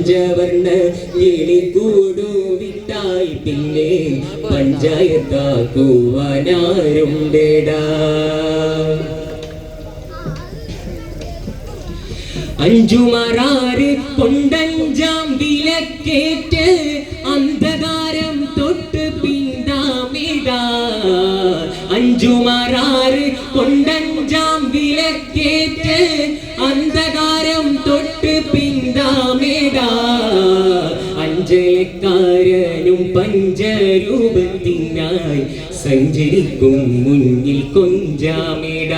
പഞ്ചവർണ എലിക്കൂടു വിട്ടായി പിന്നെ പഞ്ചായത്താക്കുവാനാരുണ്ടേടാ. അഞ്ചുമറാറ് കൊണ്ടഞ്ചാം വിലക്കേറ്റ് അന്ധകാരം തൊട്ട് പിന്താമിടാ. അഞ്ചുമറാറ് കൊണ്ടഞ്ചാം വിലക്കേറ്റ് അന്ധകാരം അഞ്ചലക്കാരനും പഞ്ചരൂപത്തിനായി സഞ്ചരിക്കും മുന്നിൽ കൊഞ്ചാമിട.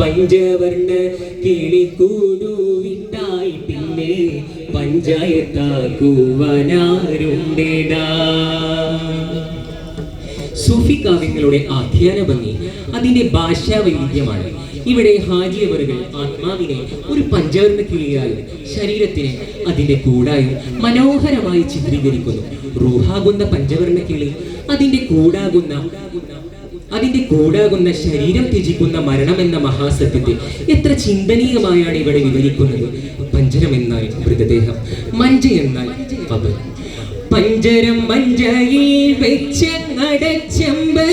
പഞ്ചവർണ കിളിക്കൂടുവിട്ടായി പിന്നെ പഞ്ചായത്താക്കുവാനാരുണ്ടേടാ. സൂഫി കാവ്യങ്ങളുടെ ആഖ്യാന ഭംഗി അതിന്റെ ഭാഷാ വൈവിധ്യമാണ് ഇവിടെ ഹാജിയവറുകൾ ആത്മാവിനെ ഒരു പഞ്ചവർണ കിളിയായി ശരീരത്തിനെ അതിന്റെ കൂടായും മനോഹരമായി ചിത്രീകരിക്കുന്നു. റൂഹാകുന്ന പഞ്ചവർണ കിളി അതിന്റെ കൂടാകുന്ന അതിന്റെ കൂടാകുന്ന ശരീരം ത്യജിക്കുന്ന മരണം എന്ന മഹാസത്യത്തെ എത്ര ചിന്തനീയമായാണ് ഇവിടെ വിവരിക്കുന്നത്. പഞ്ചരം എന്നാൽ മൃതദേഹം മഞ്ച എന്നാൽ പഞ്ചരം മഞ്ചയിൽ വെച്ചങ്ങടച്ചമ്പ്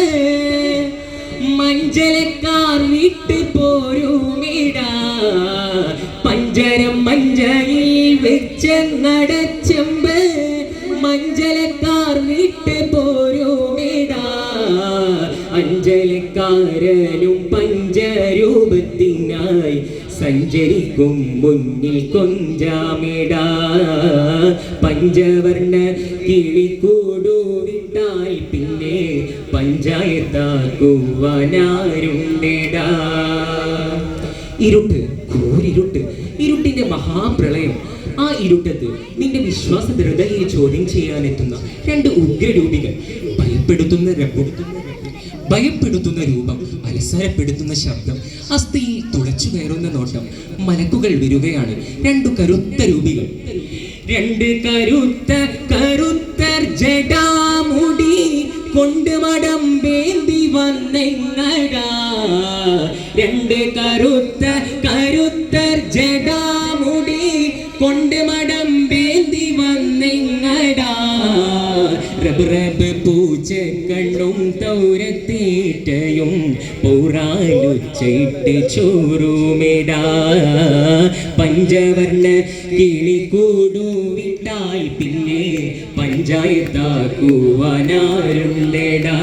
മഞ്ചലക്കാർ വിട്ട് പോരുമിടാ പഞ്ചരം മഞ്ചയിൽ വെച്ചങ്ങടച്ചമ്പ് മഞ്ചലക്കാർ വിട്ട് പോരുമിട. അഞ്ചലക്കാരനും പഞ്ചരൂപത്തിനായി സഞ്ചരിക്കും മുന്നിൽ കൊഞ്ചാമിട. പഞ്ചവർണ കിളിക്കൂടു വിട്ടാൽ പിന്നെ പഞ്ചായത്താക്കുവാനാരുണ്ടേടാ. ഇരുട്ട് കൂരിരുട്ട് ഇരുട്ടിന്റെ മഹാപ്രളയം. ആ ഇരുട്ടത്ത് നിന്റെ വിശ്വാസ ദൃഢതയെ ചോദ്യം ചെയ്യാനെത്തുന്ന രണ്ട് ഉഗ്രരൂപികൾ ഭയപ്പെടുത്തുന്ന രംഗം ഭയപ്പെടുത്തുന്ന രൂപം അലസരപ്പെടുത്തുന്ന ശബ്ദം അസ്ഥിയിൽ തുളച്ചു കയറുന്ന നോട്ടം മലക്കുകൾ വരികയാണ് രണ്ടു കരുത്ത രൂപികൾ. രണ്ട് കരുത്ത കരുത്തർ ജടാമുടി കൊണ്ട് മടം വന്നെങ്ങടാ? രണ്ട് കരുത്ത കരുത്തർ ജടാമുടി കൊണ്ട് മടം വേന്തി വന്നെങ്ങടാ? പൂച്ച തൗരത്തീറ്റയും പൗറാലുച്ചയിട്ട് ചോറുമിടാ. പഞ്ചവർണ കിളിക്കൂടു വിട്ടാൽ പിന്നെ പഞ്ചായത്താക്കുവാനാരുണ്ടേടാ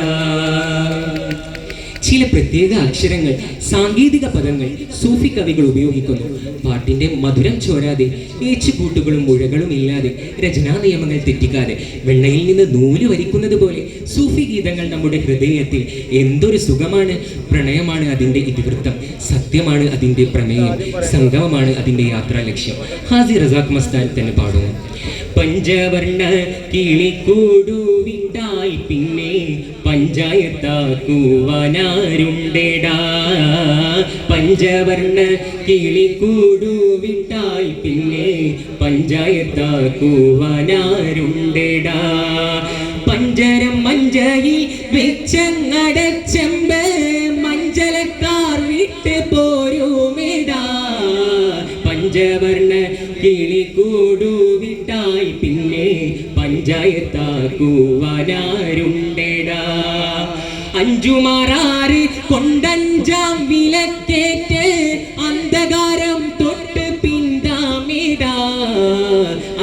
പ്രത്യേക അക്ഷരങ്ങൾ സാങ്കേതിക പദങ്ങൾ സൂഫി കവികൾ ഉപയോഗിക്കുന്നു. പാട്ടിന്റെ മധുരം ചോരാതെ ഏച്ചുകൂട്ടുകളും മുഴകളും ഇല്ലാതെ രചനാ നിയമങ്ങൾ തെറ്റിക്കാതെ വെണ്ണയിൽ നിന്ന് നൂൽ വരിക്കുന്നത് പോലെ സൂഫി ഗീതങ്ങൾ നമ്മുടെ ഹൃദയത്തിൽ എന്തൊരു സുഖമാണ്. പ്രണയമാണ് അതിന്റെ ഇതിവൃത്തം സത്യമാണ് അതിന്റെ പ്രമേയം സംഗമമാണ് അതിന്റെ യാത്രാ ലക്ഷ്യം. ഹാസി റസാഖ് മസ്താൻ തന്നെ പാടുന്നു. പഞ്ചവർണ കിളിക്കൂടുവിണ്ടായി പിന്നെ പഞ്ചായത്താക്കുവാനാരുണ്ടേടാ. പഞ്ചവർണ കിളിക്കൂടുവിണ്ടായി പിന്നെ പഞ്ചായത്താക്കുവാനാരുണ്ടേടാ. പഞ്ചരം മഞ്ചയിൽ വെച്ചങ്ങടച്ചമ്പ് മഞ്ചലക്കാർ വിട്ട് പോരുമേടാ. പഞ്ചവർണ കിളിക്കൂടു വിട്ടായി പിന്നെ പഞ്ചായത്താക്കുവാനാരുണ്ടേടാ. അഞ്ചുമാറാറ് കൊണ്ടഞ്ചാം വിലക്കേറ്റ് അന്ധകാരം തൊട്ട് പിന്താമിടാ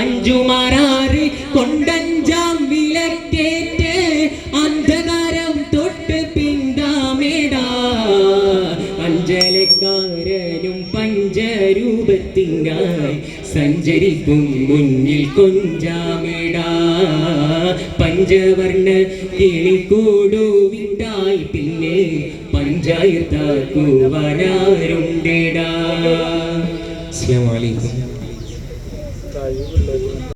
അഞ്ചുമാറാറ് കൊണ്ടഞ്ചാം വിലക്കേറ്റ് അന്ധകാരം തൊട്ട് പിന്താമിടാ അഞ്ചലക്കാരനും പഞ്ചരൂപത്തിനായി സഞ്ചരിക്കും മുന്നിൽ കൊഞ്ചാമിടാ. പഞ്ചവർണ കിളിക്കൂടുവിട്ടായി പിന്നെ പഞ്ചായത്താക്കുവാനാരുണ്ടേടാ അസ്സലാമു അലൈക്കും.